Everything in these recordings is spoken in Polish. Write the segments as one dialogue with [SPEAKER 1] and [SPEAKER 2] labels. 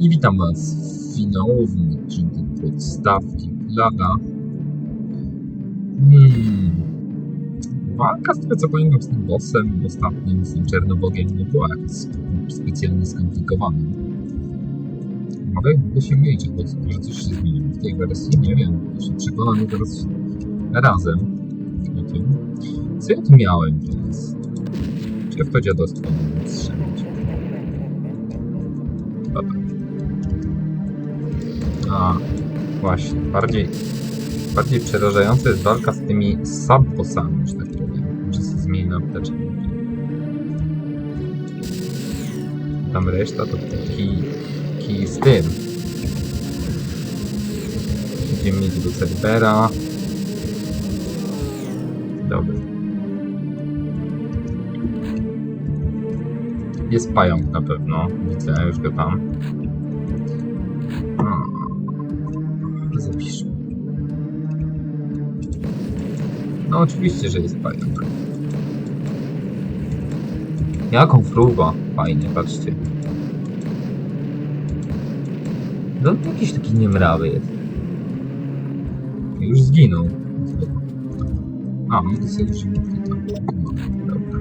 [SPEAKER 1] I witam Was w finałowym odcinku podstawki Plada. Hmm. Walka z tego co pamiętam z tym bossem ostatnim, z tym Czernobogiem, nie była jakaś spe- specjalnie skomplikowana. Mogę jakby się mylić, bo może coś się zmieniło w tej wersji, nie wiem. Się przekonamy teraz razem. Co ja tu miałem teraz? Czy ja w to dziadostwo mogę A, właśnie. Bardziej, bardziej przerażająca jest walka z tymi sub-bossami, że tak powiem. Może sobie zmienię apteczkę. Tam reszta to kij, kij z tym. Będziemy mieć do serwera. Jest pająk na pewno. Widzę, już go tam. No oczywiście, że jest pająk. Jaką fruwa? Fajnie, patrzcie. No jakiś taki niemrawy jest. Już zginął. A, mogę sobie użyć tam. No, dobra.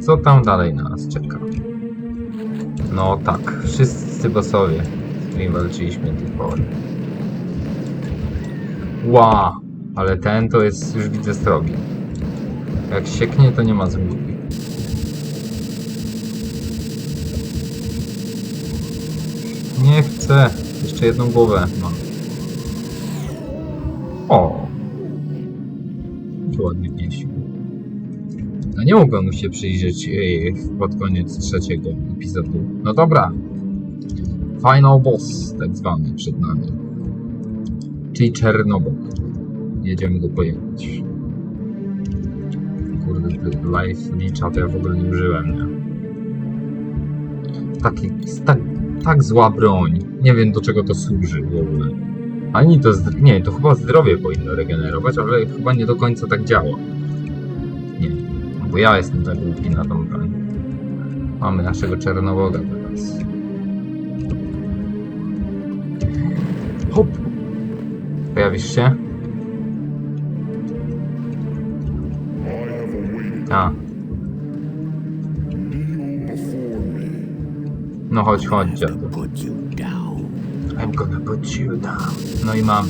[SPEAKER 1] Co tam dalej na nas czeka? No tak, wszyscy bossowie, z którymi walczyliśmy do tej pory. Ła, ale ten to jest, już widzę, strogi. Jak sieknie, to nie ma zługi. Nie chcę. Jeszcze jedną głowę mam. O! Ładnie piesił. A nie mogłem mu się przyjrzeć ej, pod koniec trzeciego epizodu. No dobra. Final boss, tak zwany, przed nami. Czyli Czernobog. Jedziemy go pojechać. Kurde, life licza to ja w ogóle nie użyłem, nie? Taki, tak, tak zła broń. Nie wiem do czego to służy w ogóle. Ani to, nie, to chyba zdrowie powinno regenerować, ale chyba nie do końca tak działa. Nie, bo ja jestem tak głupi na tą broń. Mamy naszego Czernowoga teraz. Hop! Pojawisz się? A. No chodź, chodź. I'm gonna put you down. No i mam.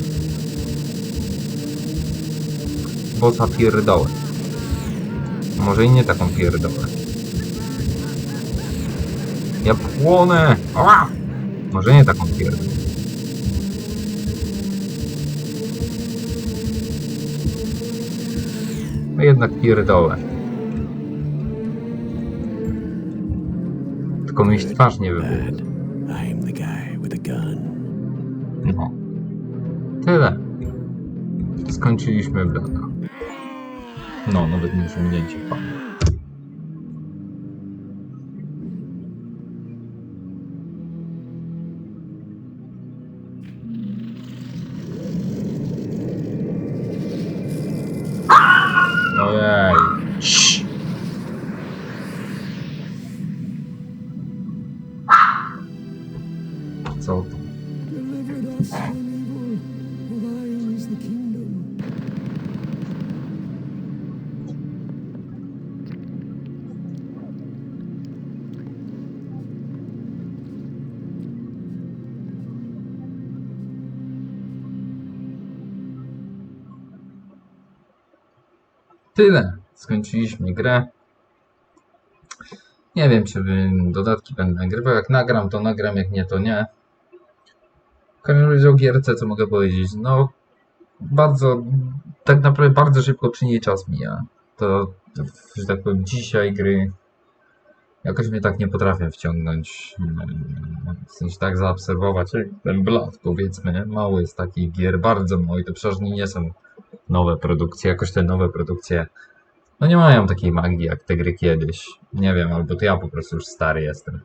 [SPEAKER 1] Bossa pierdołę. Może i nie taką pierdołę. Ja płonę! Ała! Może nie taką pierdołę. No jednak pierdołę. Mi twarz nie
[SPEAKER 2] gun.
[SPEAKER 1] No. Tyle. Skończyliśmy blada. No, nawet nie osiągnięcie fajne.
[SPEAKER 2] The kingdom.
[SPEAKER 1] Tyle. Skończyliśmy grę. Nie wiem, czy dodatki będę nagrywał. Jak nagram, to nagram, jak nie, to nie. W każdym o gierce, co mogę powiedzieć? No, bardzo, tak naprawdę bardzo szybko przy niej czas mija. To, że tak powiem, dzisiaj gry jakoś mnie tak nie potrafię wciągnąć. W sensie tak zaobserwować. jak Ten blat, powiedzmy, mało jest takich gier, bardzo mało i to przeważnie nie są nowe produkcje, jakoś te nowe produkcje no nie mają takiej magii jak te gry kiedyś. Nie wiem, albo to ja po prostu już stary jestem.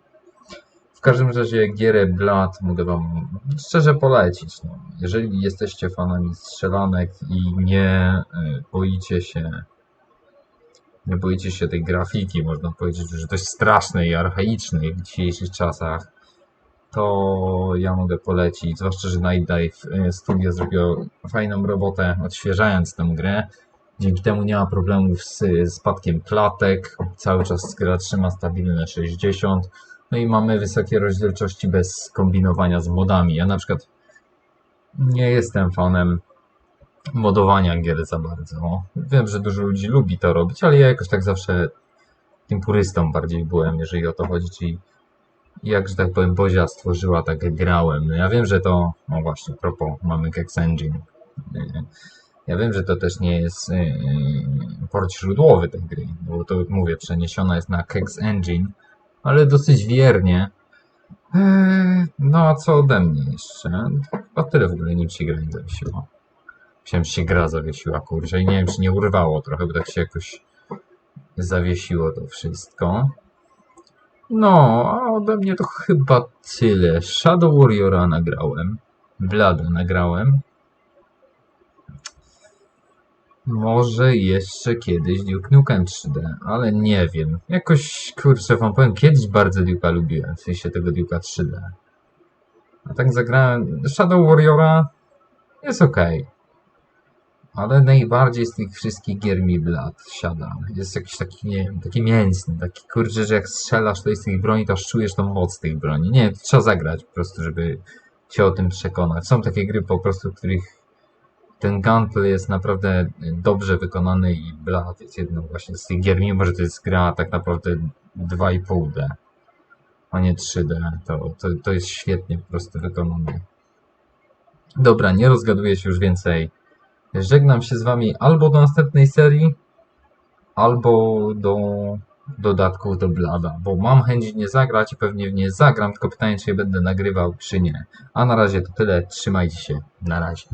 [SPEAKER 1] Każdym razie gierę Blood mogę wam szczerze polecić. No. Jeżeli jesteście fanami strzelanek i nie y, boicie się nie boicie się tej grafiki, można powiedzieć, że dość strasznej i archaicznej w dzisiejszych czasach, to ja mogę polecić, zwłaszcza, że Night Dive y, Studio zrobiło fajną robotę odświeżając tę grę. Dzięki temu nie ma problemów z spadkiem klatek, cały czas gra trzyma stabilne 60, no i mamy wysokie rozdzielczości bez kombinowania z modami. Ja na przykład nie jestem fanem modowania gier za bardzo. Wiem, że dużo ludzi lubi to robić, ale ja jakoś tak zawsze tym purystą bardziej byłem, jeżeli o to chodzi, czyli jak, że tak powiem, Bozia stworzyła, tak grałem. No ja wiem, że to, no właśnie, propos, mamy Gex Engine. Ja wiem, że to też nie jest yy, port źródłowy tej gry, bo to mówię, przeniesiona jest na Kex Engine, ale dosyć wiernie. Yy, No a co ode mnie jeszcze? Chyba tyle w ogóle, nim się gra nie zawiesiła. Myślałem, że się gra zawiesiła, kurczę, i nie wiem, czy nie urwało trochę, bo tak się jakoś zawiesiło to wszystko. No, a ode mnie to chyba tyle. Shadow Warriora nagrałem. Blada nagrałem. Może jeszcze kiedyś Duke Nukem 3D, ale nie wiem. Jakoś, kurczę, wam powiem, kiedyś bardzo Duke'a lubiłem, w sensie tego Duke'a 3D. A tak zagrałem... Shadow Warriora jest okej. Ale najbardziej z tych wszystkich gier mi Blood siada. Jest jakiś taki, nie wiem, taki mięsny, taki kurczę, że jak strzelasz to z tych broni, to aż czujesz tą moc tych broni. Nie to trzeba zagrać po prostu, żeby się o tym przekonać. Są takie gry po prostu, których ten gunplay jest naprawdę dobrze wykonany i Blood jest jedną właśnie z tych gier, mimo że to jest gra tak naprawdę 2,5D, a nie 3D. To, to, to jest świetnie po prostu wykonane. Dobra, nie rozgaduję się już więcej. Żegnam się z wami albo do następnej serii, albo do dodatków do Blada, bo mam chęć nie zagrać i pewnie w nie zagram, tylko pytanie, czy je będę nagrywał, czy nie. A na razie to tyle, trzymajcie się, na razie.